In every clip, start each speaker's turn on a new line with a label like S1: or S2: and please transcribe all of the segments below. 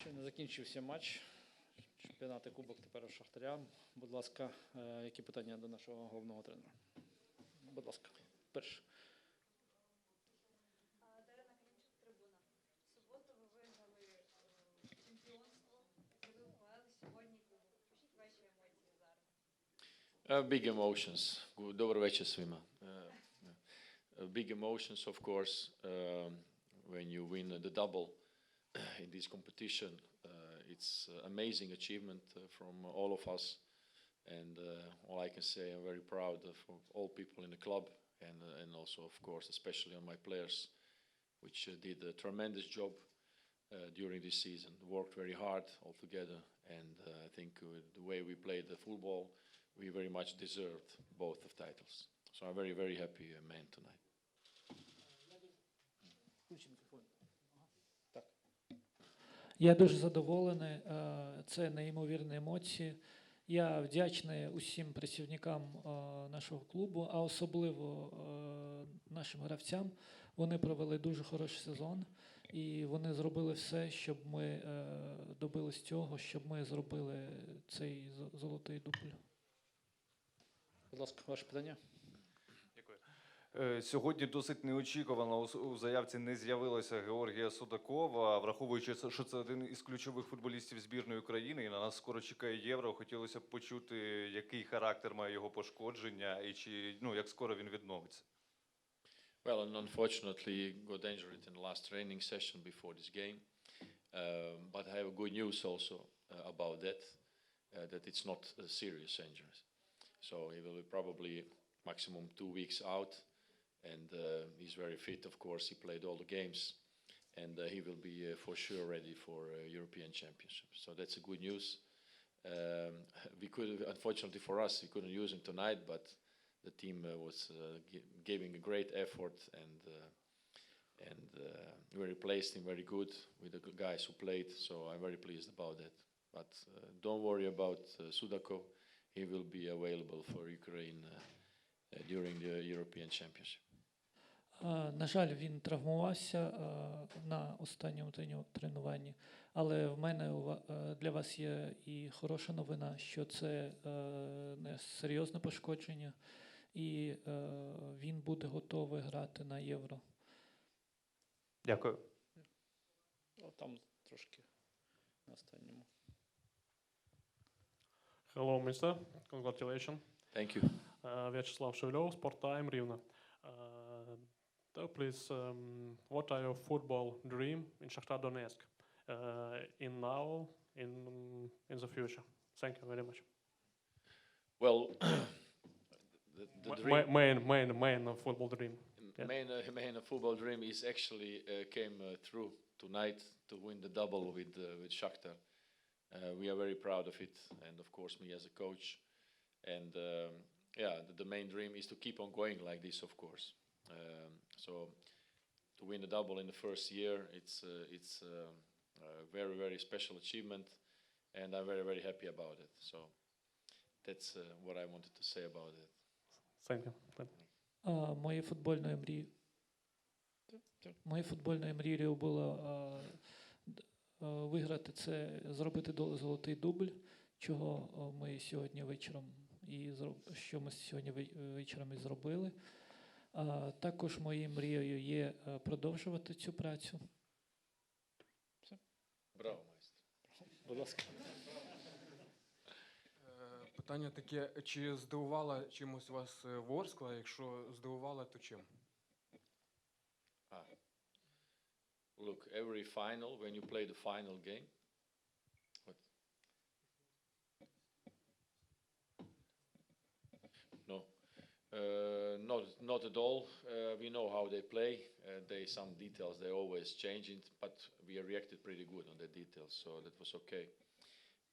S1: Щойно закінчився матч чемпіонату Кубок тепер у Шахтаря. Будь ласка, е, які питання до нашого головного тренера? Будь ласка, перше.
S2: Дарина Клімчук, трибуна. В суботу ви виграли е, чемпіонство, ви ухвалили сьогодні кубок. Пишіть ваші емоції зараз.
S3: Uh, big emotions. Добрий вечір, Свима. Uh, uh, big emotions, of course, um, when you win the double in this competition. Uh, it's uh, amazing achievement uh, from all of us, and uh, all I can say, I'm very proud of of all people in the club, and uh, and also, of course, especially on my players, which uh, did a tremendous job uh, during this season. Worked very hard all together, and uh, I think uh, the way we played the football, we very much deserved both of titles. So I'm very, very happy uh, man tonight.
S4: Я дуже задоволений. е, Це неймовірні емоції. Я вдячний усім працівникам е, нашого клубу, а особливо е, нашим гравцям. Вони провели дуже хороший сезон, і вони зробили все, щоб ми добились цього, щоб ми зробили цей золотий дубль.
S1: Будь ласка, ваше питання.
S5: Е, Сьогодні досить неочікувано у заявці не з'явилося Георгія Судакова. Враховуючи, що це один із ключових футболістів збірної України, і на нас скоро чекає євро. Хотілося б почути, який характер має його пошкодження, і чи ну як скоро він відновиться.
S3: Well, and unfortunately, got injured in the last training session before this game. Um, but I have good news also uh, about that, uh, that it's not a serious injury. So he will be probably maximum two weeks out, and uh, he's very fit. Of course, he played all the games, and uh, he will be uh, for sure ready for European Championship. So that's a good news. Um, we could, unfortunately for us, we couldn't use him tonight, but the team was gi- giving a great effort and and uh, we replaced him very good with the guys who played. So I'm very pleased about that. But uh, don't worry about uh, Sudakov. He will be available for Ukraine during the European Championship.
S4: На жаль, він травмувався на останньому тренуванні, але в мене е, для вас є і хороша новина, що це е, не серйозне пошкодження, і е, він буде готовий грати на євро.
S5: Дякую.
S1: О, там трошки на останньому.
S6: Hello, mister. Congratulations.
S3: Thank you.
S6: Uh, Vyacheslav Shevlov, Sport Please, um, what are your football dream in Shakhtar Donetsk? Uh, in now, in in the future? Thank you very much.
S3: Well, the, the dream.
S6: ma- main, main, main football dream. Yeah.
S3: Main, uh, main football dream is actually uh, came uh, through tonight to win the double with uh, with Shakhtar. Uh, we are very proud of it, and of course me as a coach. And um, yeah, the, the main dream is to keep on going like this, of course. Um, so to win the double in the first year, it's uh, it's um, a very very special achievement, and I'm very very happy about it. So that's uh, what I wanted to say about it.
S6: Thank you. Thank you.
S4: Е, Моєю футбольною мрією Моєю футбольною мрією було е, д- е, виграти це, зробити до- золотий дубль, чого е, ми сьогодні вечором і зроб- що ми сьогодні ве- вечором і зробили. А також моєю мрією є е, продовжувати цю працю. Все.
S3: Браво, майстер.
S1: Будь ласка.
S7: Е, Питання таке: чи здивувала чимось вас е, Ворскла? Якщо здивувала, то чим?
S3: Ah. Look, every final, when you play the final game, uh, not not at all. Uh, we know how they play. Uh, they some details they always changing, but we reacted pretty good on the details, so that was okay.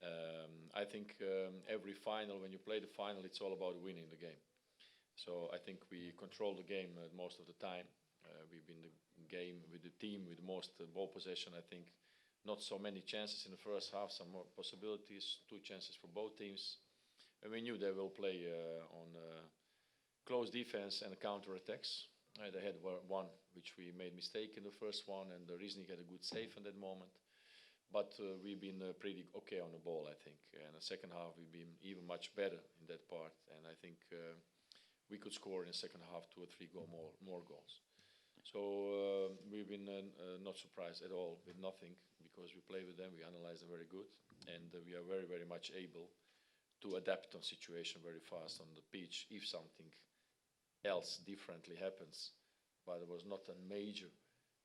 S3: Um, I think um, every final, when you play the final, it's all about winning the game. So I think we control the game uh, most of the time. Uh, we've been the game with the team with most ball possession. I think not so many chances in the first half, some more possibilities, two chances for both teams. And we knew they will play on close defense and counter attacks. Uh, they had one- which we made mistake in the first one, and uh, Riznik had a good save in that moment. but uh, we've been uh, pretty okay on the ball, I think. And the second half, we've been even much better in that part. And I think uh, we could score in the second half two or three goal more, more goals. So uh, we've been uh, not surprised at all with nothing because we play with them, we analyze them very good, and we are very, very much able to adapt on situation very fast on the pitch if something else differently happens. But there was not a major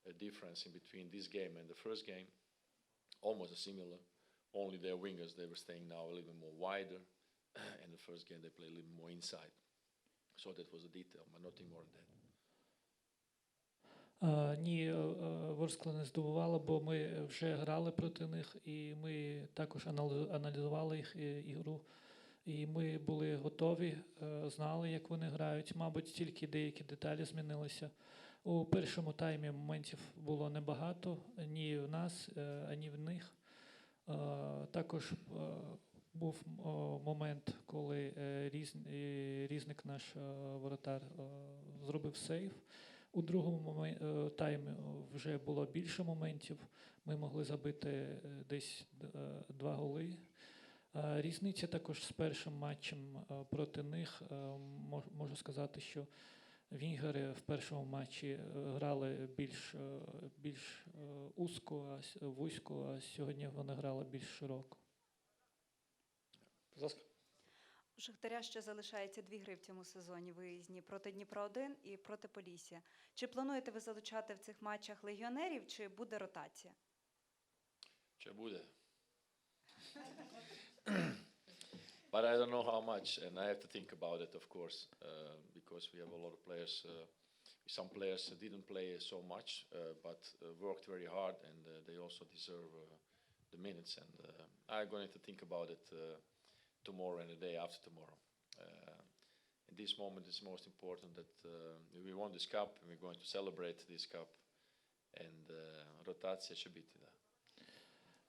S3: uh, difference in between this game and the first game, almost similar. Only their wingers they were staying now a little bit more wider, and the first game they played a little more inside. So that was a detail, but nothing more than that.
S4: Е, Ні, е, е, Ворскла не здивувала, бо ми вже грали проти них, і ми також аналізували їх е, ігру. І ми були готові, е, знали, як вони грають. Мабуть, тільки деякі деталі змінилися. У першому таймі моментів було небагато ні в нас, е, ані в них. Е, Також був момент, коли різн- різник наш воротар зробив сейв. У другому таймі вже було більше моментів. Ми могли забити десь два голи. Е, Різниця також з першим матчем е, проти них. е, Можу сказати, що вінгери в першому матчі грали більш, більш узько, а вузько, а сьогодні вони грали більш широко.
S1: Будь ласка.
S2: У Шахтаря ще залишається дві гри в цьому сезоні виїзні проти Дніпра 1 і проти Полісся. Чи плануєте ви залучати в цих матчах легіонерів, чи буде ротація?
S3: Че bude. But I don't know how much, and I have to think about it, of course, uh, because we have a lot of players. Uh, some players didn't play so much, uh, but uh, worked very hard, and uh, they also deserve uh, the minutes. And I'm going to think about it tomorrow and the day after tomorrow. In this moment, it's most important that we won this cup, and we're going to celebrate this cup, and rotacija should be.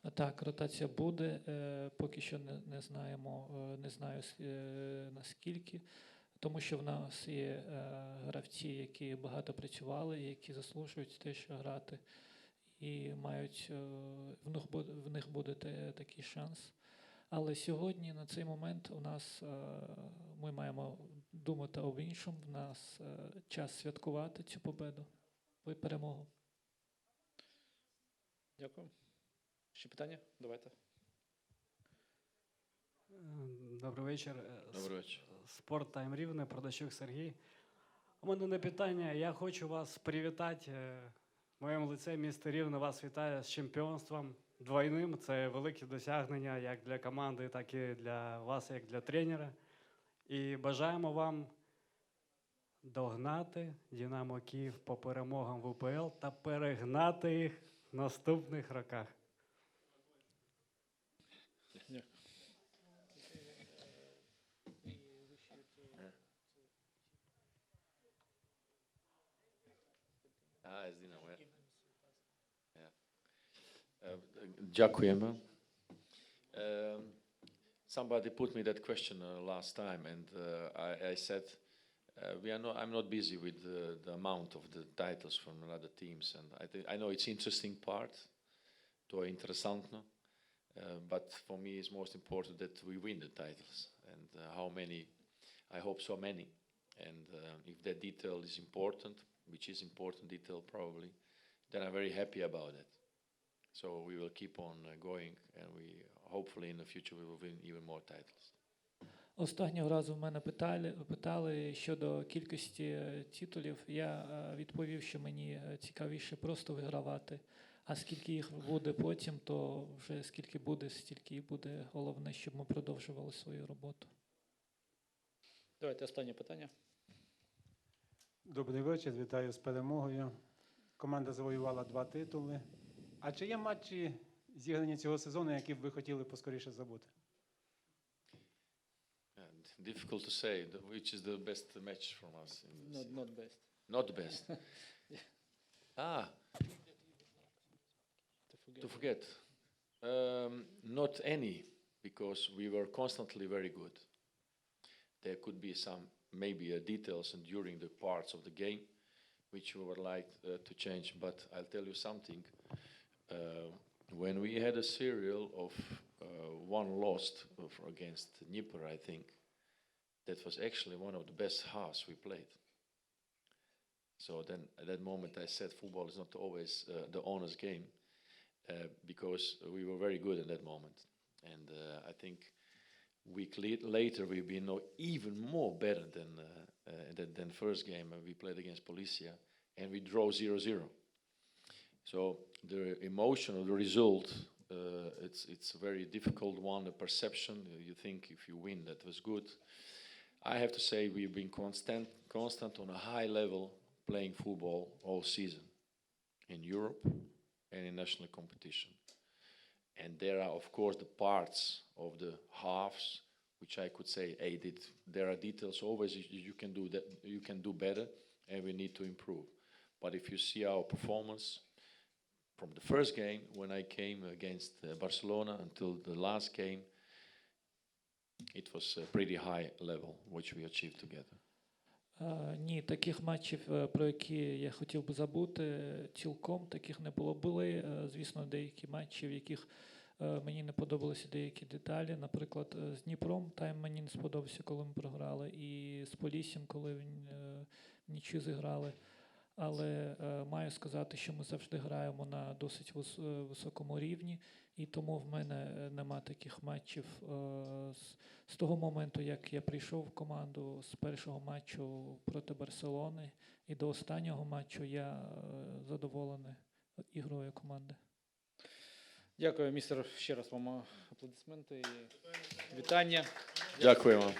S4: Так, ротація буде. е, Поки що не, не знаємо, е, не знаю е, наскільки, тому що в нас є гравці, які багато працювали, які заслужують теж грати, і мають в них буде, в них буде такий шанс. Але сьогодні, на цей момент, у нас ми маємо думати об іншому. В нас час святкувати цю победу, перемогу.
S1: Дякую. Ще питання? Давайте.
S8: Добрий вечір.
S3: Добрий вечір.
S8: Спорт Тайм Рівне, Продачук Сергій. У мене не питання. Я хочу вас привітати. е, В моєму лице місто Рівне вас вітає з чемпіонством двойним. Це велике досягнення як для команди, так і для вас, як для тренера. І бажаємо вам догнати Динамо Київ по перемогам в УПЛ та перегнати їх в наступних роках.
S3: Yeah. Ah, uh, um, somebody put me that question uh, last time, and uh, I, I, said, uh, "We are not. I'm not busy with the amount of the titles from other teams, and I think I know it's interesting part, to je interesantno, uh, but for me, it's most important that we win the titles, and uh, how many. I hope so many, and uh, if that detail is important, which is important detail probably, then I'm very happy about it. So we will keep on uh, going, and we hopefully in the future we will win even more titles.
S4: Останнього разу в мене питали, питали щодо кількості е, титулів. Я е, відповів, що мені е, цікавіше просто вигравати. А скільки їх буде потім, то вже скільки буде, стільки і буде. Головне, щоб ми продовжували свою роботу.
S1: Давайте останнє питання.
S9: Добрий вечір, вітаю з перемогою. Команда завоювала два титули. А чи є матчі зіграні цього сезону, які б ви хотіли поскоріше забути?
S3: Difficult to say which is the best match from us. In
S1: Not, not best.
S3: Not best. ah,
S1: forget.
S3: to forget. Um, not any, because we were constantly very good. There could be some maybe uh, details and during the parts of the game which we would like uh, to change. But I'll tell you something. Uh, when we had a serial of uh, one lost against Dnieper, I think, that was actually one of the best halves we played. So then at that moment I said football is not always uh, the honest game because we were very good in that moment. And uh, I think week later we've been even more better than, uh, uh, than, first game uh, we played against Policia and we draw 0-0. So the emotion of the result, uh, it's, it's a very difficult one, the perception. uh, You think if you win, that was good. I have to say we've been constant, constant on a high level playing football all season in Europe and in national competition. And there are, of course, the parts of the halves which I could say, hey, did, there are details always you, can do that, you can do better, and we need to improve. But if you see our performance from the first game when I came against uh, Barcelona until the last game, it was a pretty high level which we achieved together.
S4: Е, Ні, таких матчів, е, про які я хотів би забути, цілком таких не було. Були, е, звісно, деякі матчі, в яких мені не подобалися деякі деталі. Наприклад, з Дніпром тайм мені не сподобався, коли ми програли, і з Поліссям, коли е, зіграли. Але маю сказати, що ми завжди граємо на досить високому рівні, і тому в мене е, нема таких матчів е, з, того моменту, як я прийшов в команду з першого матчу проти Барселони і до останнього матчу я е, задоволений ігрою команди.
S1: Дякую, містер. Ще раз вам аплодисменти і вітання.
S3: Дякую вам.